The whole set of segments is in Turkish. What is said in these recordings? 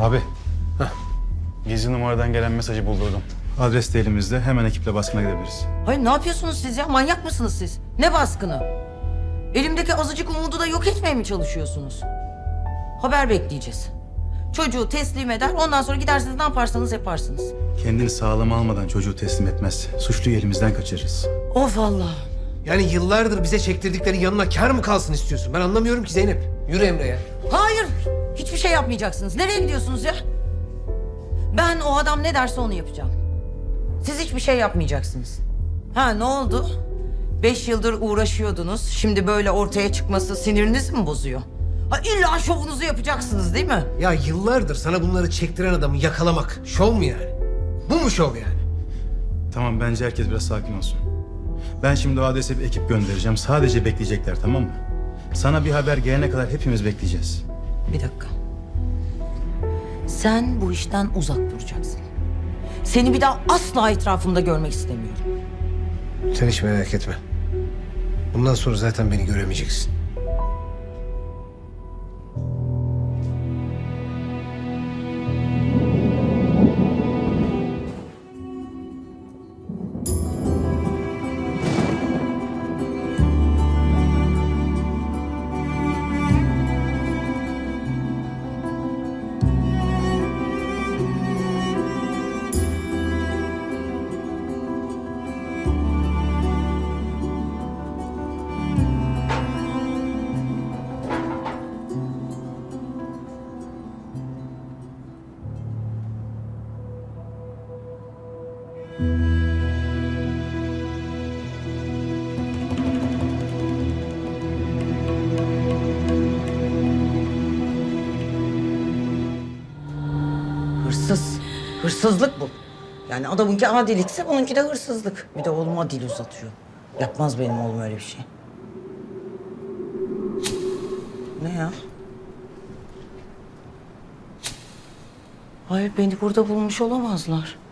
Abi Gizli numaradan gelen mesajı buldurdum. adres de elimizde. Hemen ekiple baskına gidebiliriz. Hayır ne yapıyorsunuz siz ya? Manyak mısınız siz? Ne baskını? Elimdeki azıcık umudu da yok etmeye mi çalışıyorsunuz? Haber bekleyeceğiz. Çocuğu teslim eder, ondan sonra gidersiniz ne yaparsanız yaparsınız. Kendini sağlam almadan çocuğu teslim etmez. Suçluyu elimizden kaçırırız. Of Allah. Yani yıllardır bize çektirdikleri yanına kar mı kalsın istiyorsun? Ben anlamıyorum ki Zeynep. Yürü Emre ya. Hayır, hiçbir şey yapmayacaksınız. Nereye gidiyorsunuz ya? Ben o adam ne derse onu yapacağım. Siz hiçbir şey yapmayacaksınız. Ha ne oldu? Beş yıldır uğraşıyordunuz. Şimdi böyle ortaya çıkması sinirinizi mi bozuyor? Ha illa şovunuzu yapacaksınız değil mi? Ya yıllardır sana bunları çektiren adamı yakalamak şov mu yani? Bu mu şov yani? Tamam bence herkes biraz sakin olsun. Ben şimdi o adrese bir ekip göndereceğim. Sadece bekleyecekler tamam mı? Sana bir haber gelene kadar hepimiz bekleyeceğiz. Bir dakika. Sen bu işten uzak duracaksın. Seni bir daha asla etrafımda görmek istemiyorum. Sen hiç merak etme. Bundan sonra zaten beni göremeyeceksin. Hırsız. Hırsızlık bu. Yani adamınki adilikse onunki de hırsızlık. Bir de oğluma dil uzatıyor. Yapmaz benim oğlum öyle bir şey. Ne ya? Hayır beni burada bulmuş olamazlar.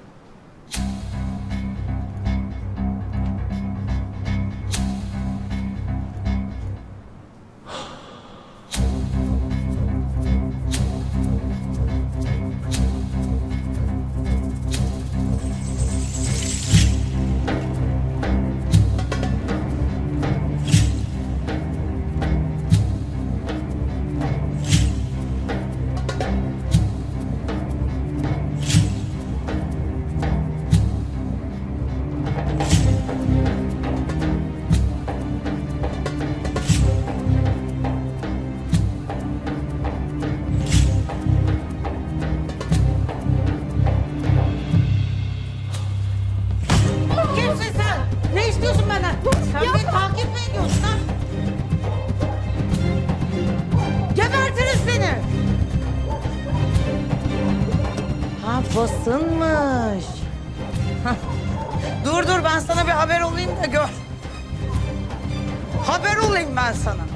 Basınmış. Dur dur ben sana bir haber olayım da gör. Haber olayım ben sana.